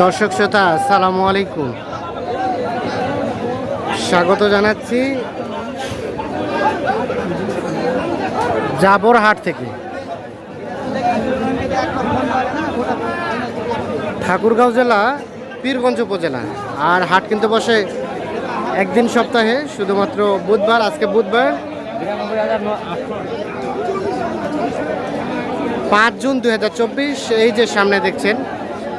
দর্শক শ্রোতা, আসসালামু আলাইকুম। স্বাগত জানাচ্ছি জাবর হাট থেকে। ঠাকুরগাঁও জেলা, পীরগঞ্জ উপজেলা। আর হাট কিন্তু বসে একদিন সপ্তাহে, শুধুমাত্র বুধবার, আজকে বুধবার। পাঁচ জুন দু হাজার চব্বিশ, এই যে সামনে দেখছেন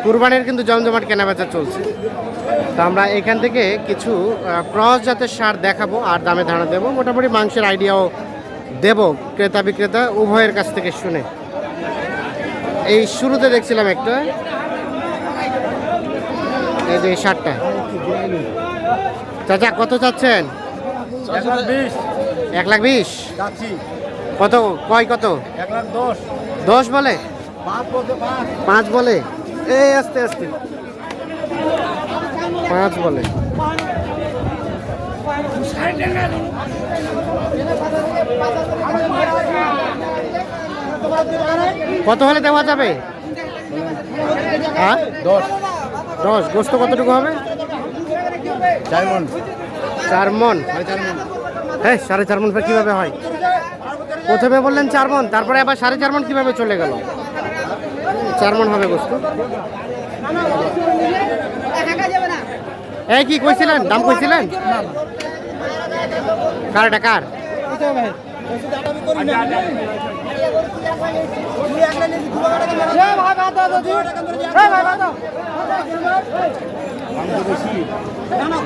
কুরবানির কিন্তু জমজমাট কেনাবেচা চলছে। তো আমরা এখান থেকে কিছু ক্রস জাতের সার দেখাবো আর দামে ধারণা দেবো। মোটামুটি মাংসের আইডিয়াও দেব ক্রেতা বিক্রেতা উভয়ের কাছ থেকে শুনে। এই শুরুতে দেখছিলাম একটা। এই যে সারটা। চাচা কত চাচ্ছেন? এক লাখ বিশ। কত কয় কত? এক লাখ দশ। দশ বলে? পাঁচ বলে? এই আস্তে আস্তে। পাঁচ বলে। কত হলে দেওয়া যাবে? হ্যাঁ? দশ। দশ। গোস্ত কতটুকু হবে? চার মন। চার মন। হ্যাঁ সাড়ে চার মন কীভাবে হয়? প্রথমে বললেন চার মন তারপরে আবার সাড়ে চার মন কীভাবে চলে গেল? চার মন হবে গোস্ত এই কি কইছিলেন? দাম কইছিলেন? কার এটা কার?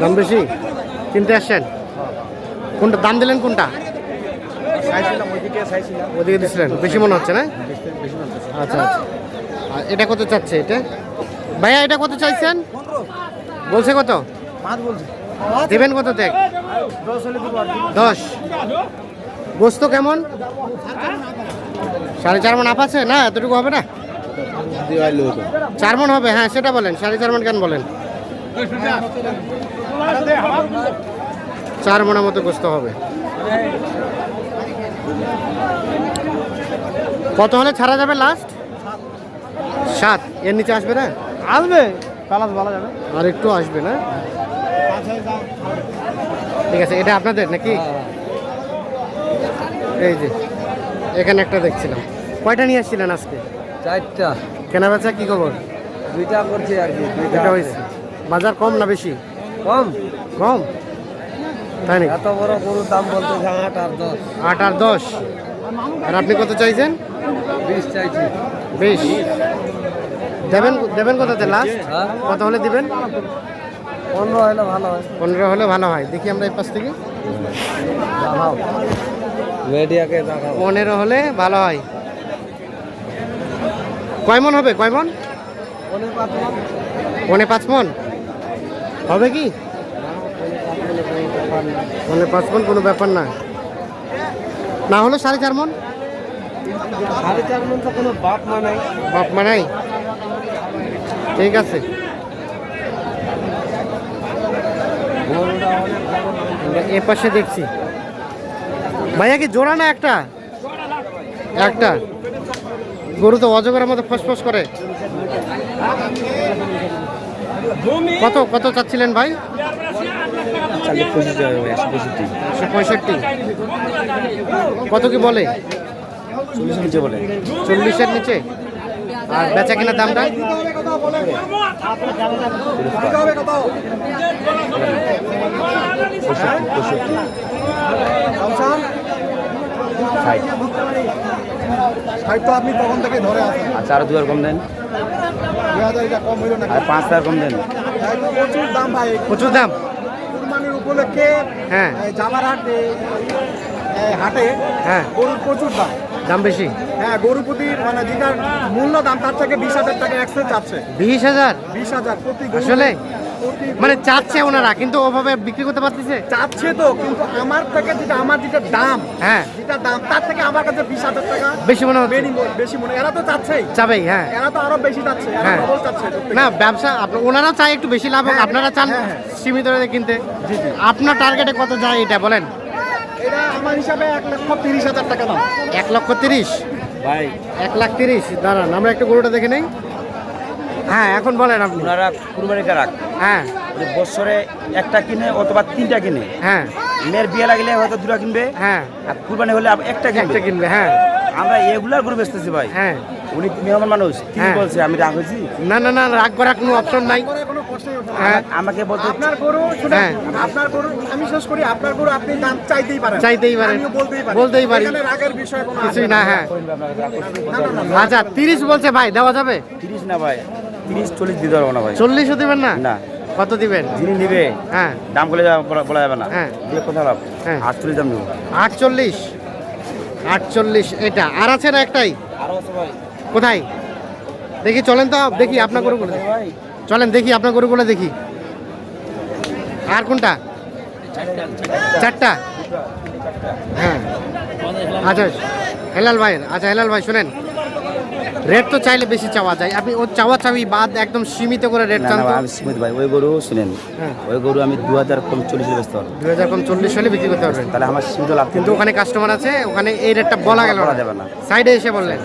দাম বেশি? কিনতে আসছেন? কোনটা? দাম দিলেন কোনটা? ওদিকে দিছিলেন। বেশি মনে হচ্ছে না? আচ্ছা আচ্ছা। এটা কত চাচ্ছে এটা? ভাইয়া, এটা কত চাইছেন? বলছে কত? দেবেন কত দেখ। দশ। গোস্ত কেমন? সাড়ে চার মন আপ আছে? না, এতটুকু হবে না? চার মন হবে হ্যাঁ সেটা বলেন, সাড়ে চার মন কেন বলেন? চার মনের মতো গোস্ত হবে। কত হলে ছাড়া যাবে লাস্ট সাত এর নিচে আসবে না? আসবে। কালাস বলা যাবে। আর একটু আসবে না? ঠিক আছে এটা আপনাদের নাকি? এই যে এখানে একটা দেখছিলাম। কয়টা নিয়ে আসছিলেন আজকে? চারটা। কেনা বেচা কি খবর? দুইটা করছি আর কি দুইটা হয়েছে। বাজার কম না বেশি? কম। কম? তাই নাকি? এত বড় গরুর দাম বলতে আট আর দশ। আট আর দশ। আর আপনি কত চাইছেন? বিশ চাইছি। বেশ। দেবেন দেবেন কততে লাস্ট কত হলে দিবেন? পনেরো হলে ভালো হয়। পনেরো হলে ভালো হয়। দেখি আমরা এই পাশ থেকে। মিডিয়াকে পনেরো হলে ভালো হয়। কয় মন হবে? কয় মন। পনে পাঁচ মন? হবে কি? পনে পাঁচ মন কোনো ব্যাপার না। না হলো সাড়ে চার মন? সাড়ে চার মন তো কোনো বাপ মা নাই। বাপ মা নাই? ঠিক আছে। এ পাশে দেখছি। ভাইয়া কি জোড়া না একটা? একটা। গরু তো অজগরের মতো ফসফস করে। কত কত চাচ্ছিলেন ভাই? পঁয়ষট্টি। কত কি বলে? চল্লিশের নিচে আর বেচা কিনা দামটা? ষাট। তো আপনি তখন থেকে ধরে আছেন। আচ্ছা আরও দু আর কম দেন। দুই হাজার কম হইল না আর পাঁচ হাজার কম দেন। প্রচুর দাম ভাই। প্রচুর দাম? কুরবানির উপলক্ষে হ্যাঁ। জামার হাটে হ্যাঁ। গরুর প্রচুর দাম। দাম বেশি? হ্যাঁ গরু প্রতি মানে যেটার মূল্য দাম তার থেকে বিশ হাজার টাকা একশো চাচ্ছে। বিশ হাজার? বিশ হাজার প্রতি আসলে? মানে চাচ্ছে ওনারা কিন্তু ওভাবে বিক্রি করতে পারতেছে? চাচ্ছে তো কিন্তু আমার থেকে যেটা আমার যেটা দাম হ্যাঁ। যেটা দাম তার থেকে আমার কাছে বিশ হাজার টাকা বেশি মনে হচ্ছে? বেশি মনে- এরা তো চাচ্ছেই। চাবেই হ্যাঁ। এরা তো আরও বেশি চাচ্ছে হ্যাঁ। না ব্যবসা আপনার ওনারাও চায় একটু বেশি লাভ হোক হ্যাঁ, আপনারা চান হ্যাঁ, হ্যাঁ। সীমিত কিনতে। জি জি। আপনার টার্গেটে কত যায় এটা বলেন? এটা আমার হিসাবে এক লক্ষ তিরিশ হাজার টাকা দাম। এক লক্ষ তিরিশ? ভাই। এক লাখ তিরিশ? দাঁড়ান আমরা একটু গরুটা দেখে নেই। হ্যাঁ এখন বলেন আপনি। ওনারা কুরবানি কারাক হ্যাঁ। বছরে একটা কিনে অথবা তিনটা কিনে। হ্যাঁ। মেয়ের বিয়ে লাগলে হয়তো দুটা কিনবে। হ্যাঁ। আর কুরবানি হলে একটা একটা কিনবে হ্যাঁ। আমরা এগুলার গরু বেচতেছি ভাই। হ্যাঁ। উনি মেহমান মানুষ। হ্যাঁ। বলছে আমি রাগ হয়েছি? না না না রাগ করার কোনো অপশন নাই। হ্যাঁ। আমাকে বলতে আপনার গরু হ্যাঁ। আপনার গরু আমি শেষ করি আপনার গরু আপনি দাম চাইতেই পারেন। চাইতেই পারেন। বলতেই পারি। বলতেই পারি। রাগের বিষয় কোনো কিছুই না। হ্যাঁ না, না, না, আচ্ছা তিরিশ বলছে ভাই দেওয়া যাবে? তিরিশ না ভাই তিরিশ চল্লিশ দিতে পারব না ভাই। চল্লিশও দিবেন না? না। কত দিবেন? যিনি নিবে হ্যাঁ। দাম বলে বলা বলা যাবে না। হ্যাঁ। দিয়ে কথা লাভ হ্যাঁ। আটচল্লিশ দাম দেবো আটচল্লিশ। আটচল্লিশ এটা। আর আছে না একটাই? আরও আছে ভাই। কোথায়? দেখি চলেন তো দেখি আপনার গরুগুলো। দেখি। ভাই। চলেন দেখি আপনার গরুগুলো দেখি। আর কোনটা? চারটা? হ্যাঁ। আচ্ছা হেলাল ভাই আচ্ছা হেলাল ভাই শোনেন। রেট তো চাইলে বেশি চাওয়া যায়। আপনি ও চাওয়া চাওয়ি বাদ একদম সীমিত করে রেট চান আমি স্মিত ভাই। ওই গরু শুনেন হ্যাঁ। ওই গরু আমি দু হাজার কম চল্লিশ ব্যস্ত দুই হাজার কম চল্লিশ হলে বিক্রি করতে পারবেন। তাহলে আমার সীমিত লাভ কিন্তু ওখানে কাস্টমার আছে ওখানে এই রেটটা বলা গেল বলা না। যাবে না। সাইডে এসে বললেন।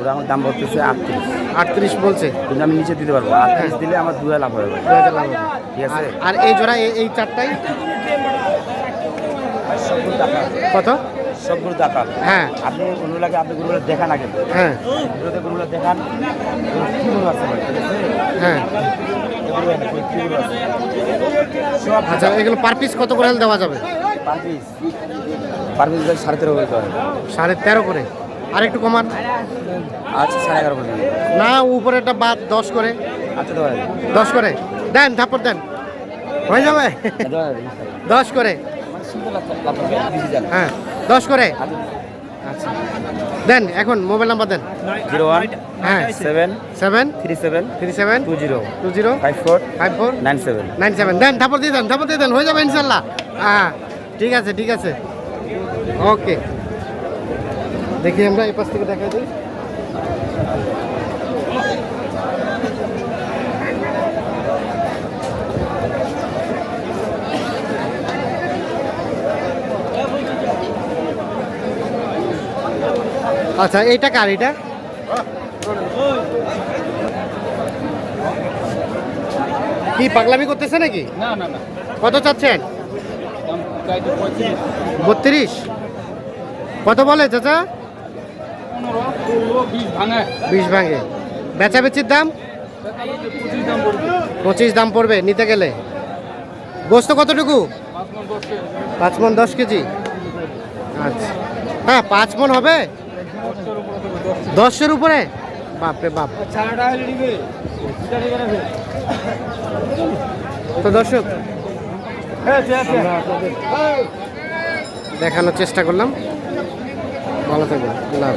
ওরা আমার দাম বলতেছে আটত্রিশ। আটত্রিশ বলছে? কিন্তু আমি নিচে দিতে পারব আটত্রিশ দিলে আমার দু হাজার লাভ হবে ভাই দুই হাজার লাভ হবে। ঠিক আছে? আর- এই জোড়া এই- চারটাই? কত? সবগুলো টাকা হ্যাঁ। আপনি গরুগুলোকে আপনি গরুগুলো দেখান আগে। হ্যাঁ। গরুতে গরুগুলো দেখান। কি গরু আছে হ্যাঁ। আচ্ছা এগুলো পার পিস কত করে দেওয়া যাবে? পার পিস পার পিস সাড়ে তেরো করে দেওয়া সাড়ে তেরো করে? আর একটু কমান। আচ্ছা সাড়ে এগারো দেবেন। না উপরেটা বাদ দশ করে। আচ্ছা দশ করে। দেন থাপ্পড় দেন। হয়ে যাবে? দশ করে। হ্যাঁ দশ করে। আচ্ছা। দেন এখন মোবাইল নাম্বার দেন। জিরো ওয়ান হ্যাঁ seven seven three seven three seven two zero two zero five four five four nine seven. Nine seven. দেন থাপ্পড় দিয়ে দেন থাপ্পড় দিয়ে দেন হয়ে যাবে ইনশাল্লাহ। হ্যাঁ ঠিক আছে ঠিক আছে। ওকে। দেখি আমরা এই পাশ থেকে দেখা দিই আচ্ছা এইটা কার এটা? কি পাগলামি করতেছে নাকি? না না না। কত চাচ্ছেন? বত্রিশ? কত বলে চাচা? বিশ ভাঙে। বিশ ভাঙে। বেচা বেচির দাম? পঁচিশ দাম পড়বে নিতে গেলে। গোস্ত কতটুকু? পাঁচ মন দশ কেজি। আচ্ছা। হ্যাঁ পাঁচ মন হবে? দশের উপরে? বাপরে বাপ। তো দর্শক, দেখানোর চেষ্টা করলাম। ভালো থাকবেন। আল্লাহ।